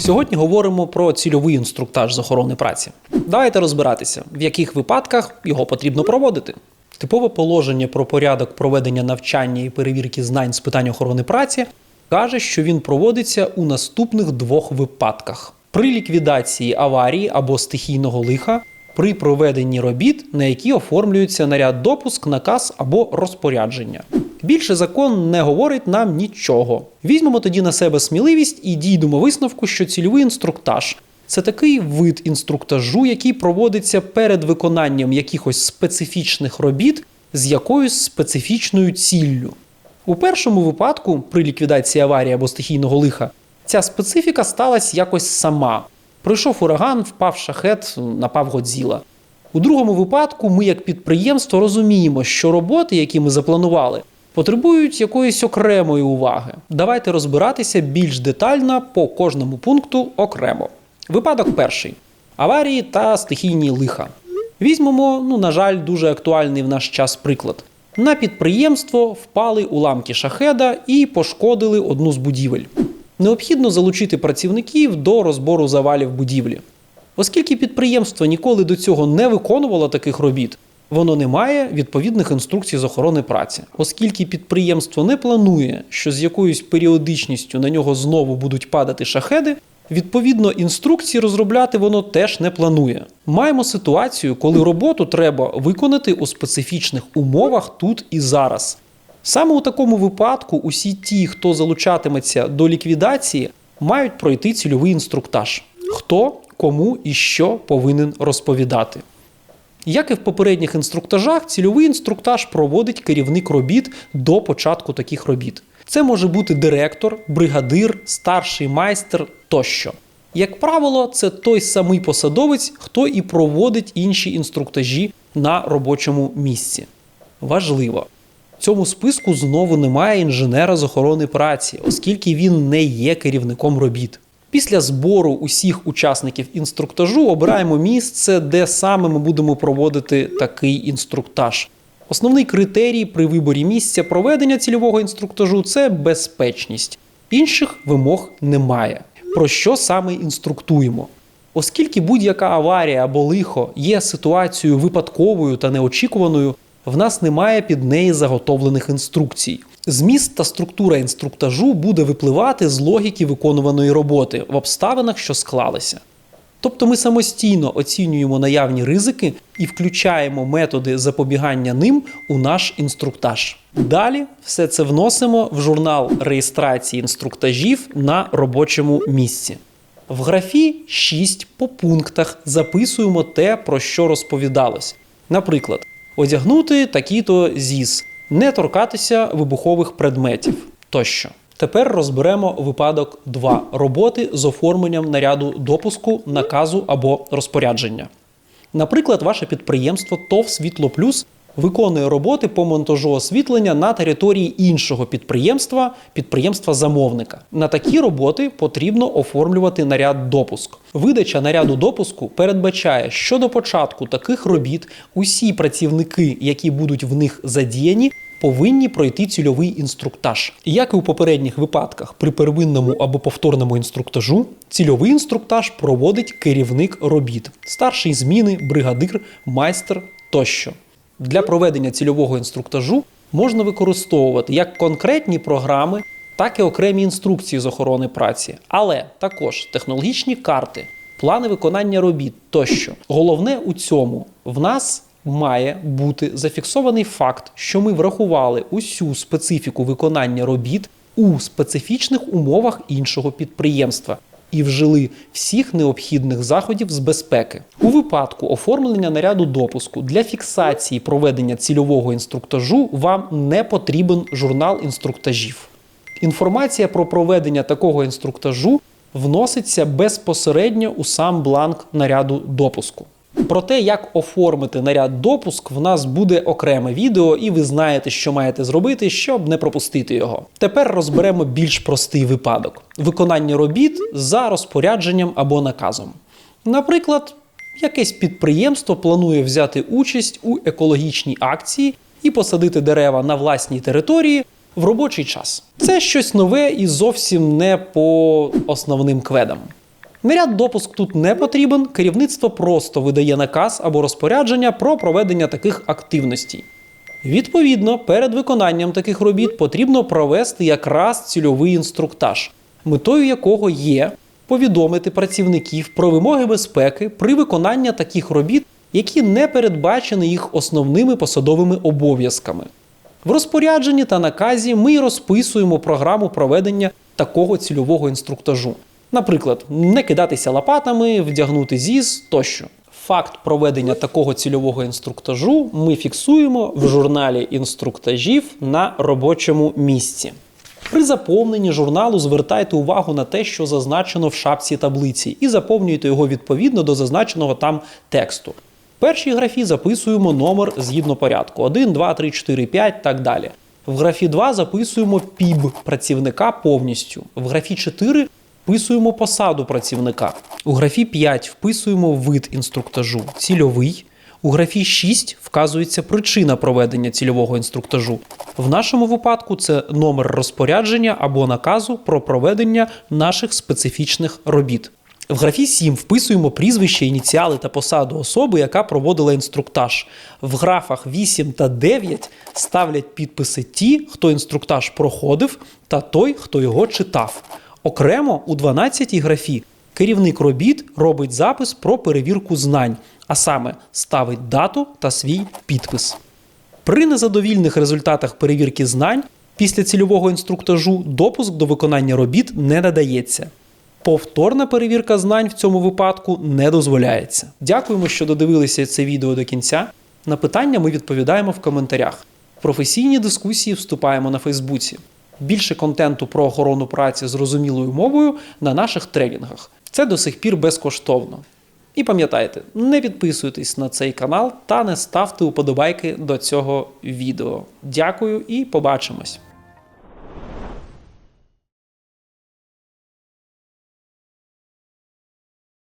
Сьогодні говоримо про цільовий інструктаж з охорони праці. Давайте розбиратися, в яких випадках його потрібно проводити. Типове положення про порядок проведення навчання і перевірки знань з питань охорони праці каже, що він проводиться у наступних двох випадках: при ліквідації аварії або стихійного лиха, при проведенні робіт, на які оформлюється наряд допуск, наказ або розпорядження. Більше закон не говорить нам нічого. Візьмемо тоді на себе сміливість і дійдемо висновку, що цільовий інструктаж це такий вид інструктажу, який проводиться перед виконанням якихось специфічних робіт з якоюсь специфічною ціллю. У першому випадку, при ліквідації аварії або стихійного лиха, ця специфіка сталася якось сама. Пройшов ураган, впав шахет, напав Годзіла. У другому випадку ми, як підприємство, розуміємо, що роботи, які ми запланували, потребують якоїсь окремої уваги. Давайте розбиратися більш детально по кожному пункту окремо. Випадок перший: аварії та стихійні лиха. Візьмемо, ну, на жаль, дуже актуальний в наш час приклад. На підприємство впали уламки шахеда і пошкодили одну з будівель. Необхідно залучити працівників до розбору завалів будівлі. Оскільки підприємство ніколи до цього не виконувало таких робіт, воно не має відповідних інструкцій з охорони праці. Оскільки підприємство не планує, що з якоюсь періодичністю на нього знову будуть падати шахеди, відповідно інструкції розробляти воно теж не планує. Маємо ситуацію, коли роботу треба виконати у специфічних умовах тут і зараз. Саме у такому випадку усі ті, хто залучатиметься до ліквідації, мають пройти цільовий інструктаж. Хто, кому і що повинен розповідати. Як і в попередніх інструктажах, цільовий інструктаж проводить керівник робіт до початку таких робіт. Це може бути директор, бригадир, старший майстер тощо. Як правило, це той самий посадовець, хто і проводить інші інструктажі на робочому місці. Важливо, в цьому списку знову немає інженера з охорони праці, оскільки він не є керівником робіт. Після збору усіх учасників інструктажу обираємо місце, де саме ми будемо проводити такий інструктаж. Основний критерій при виборі місця проведення цільового інструктажу це безпечність. Інших вимог немає. Про що саме інструктуємо? Оскільки будь-яка аварія або лихо є ситуацією випадковою та неочікуваною, в нас немає під неї заготовлених інструкцій. Зміст та структура інструктажу буде випливати з логіки виконуваної роботи в обставинах, що склалися. Тобто ми самостійно оцінюємо наявні ризики і включаємо методи запобігання ним у наш інструктаж. Далі все це вносимо в журнал реєстрації інструктажів на робочому місці. В графі 6 по пунктах записуємо те, про що розповідалось. Наприклад, одягнути такі-то ЗІС, не торкатися вибухових предметів тощо. Тепер розберемо випадок 2 роботи з оформленням наряду допуску, наказу або розпорядження. Наприклад, ваше підприємство ТОВ Світло Плюс виконує роботи по монтажу освітлення на території іншого підприємства, підприємства замовника. На такі роботи потрібно оформлювати наряд допуск. Видача наряду допуску передбачає, що до початку таких робіт усі працівники, які будуть в них задіяні, повинні пройти цільовий інструктаж. Як і у попередніх випадках, при первинному або повторному інструктажу, цільовий інструктаж проводить керівник робіт, старший зміни, бригадир, майстер тощо. Для проведення цільового інструктажу можна використовувати як конкретні програми, так і окремі інструкції з охорони праці, але також технологічні карти, плани виконання робіт тощо. Головне у цьому в нас має бути зафіксований факт, що ми врахували усю специфіку виконання робіт у специфічних умовах іншого підприємства. І вжили всіх необхідних заходів з безпеки у випадку оформлення наряду допуску для фіксації проведення цільового інструктажу. Вам не потрібен журнал інструктажів. Інформація про проведення такого інструктажу вноситься безпосередньо у сам бланк наряду допуску. Про те, як оформити наряд допуск, в нас буде окреме відео, і ви знаєте, що маєте зробити, щоб не пропустити його. Тепер розберемо більш простий випадок: виконання робіт за розпорядженням або наказом. Наприклад, якесь підприємство планує взяти участь у екологічній акції і посадити дерева на власній території в робочий час. Це щось нове і зовсім не по основним кведам. Наряд допуск тут не потрібен, керівництво просто видає наказ або розпорядження про проведення таких активностей. Відповідно, перед виконанням таких робіт потрібно провести якраз цільовий інструктаж, метою якого є повідомити працівників про вимоги безпеки при виконанні таких робіт, які не передбачені їх основними посадовими обов'язками. В розпорядженні та наказі ми розписуємо програму проведення такого цільового інструктажу. Наприклад, не кидатися лопатами, вдягнути ЗІЗ тощо. Факт проведення такого цільового інструктажу ми фіксуємо в журналі інструктажів на робочому місці. При заповненні журналу звертайте увагу на те, що зазначено в шапці таблиці, і заповнюйте його відповідно до зазначеного там тексту. В першій графі записуємо номер згідно порядку: 1, 2, 3, 4, 5, так далі. В графі 2 записуємо ПІБ працівника повністю. В графі 4 вписуємо посаду працівника. У графі 5 вписуємо вид інструктажу цільовий. У графі 6 вказується причина проведення цільового інструктажу. В нашому випадку це номер розпорядження або наказу про проведення наших специфічних робіт. В графі 7 вписуємо прізвище, ініціали та посаду особи, яка проводила інструктаж. В графах 8 та 9 ставлять підписи ті, хто інструктаж проходив, та той, хто його читав. Окремо у 12 графі керівник робіт робить запис про перевірку знань, а саме ставить дату та свій підпис. При незадовільних результатах перевірки знань після цільового інструктажу допуск до виконання робіт не надається. Повторна перевірка знань в цьому випадку не дозволяється. Дякуємо, що додивилися це відео до кінця. На питання ми відповідаємо в коментарях. В професійні дискусії вступаємо на Фейсбуці. Більше контенту про охорону праці зрозумілою мовою на наших тренінгах. Це до сих пір безкоштовно. І пам'ятайте, не підписуйтесь на цей канал та не ставте уподобайки до цього відео. Дякую і побачимось!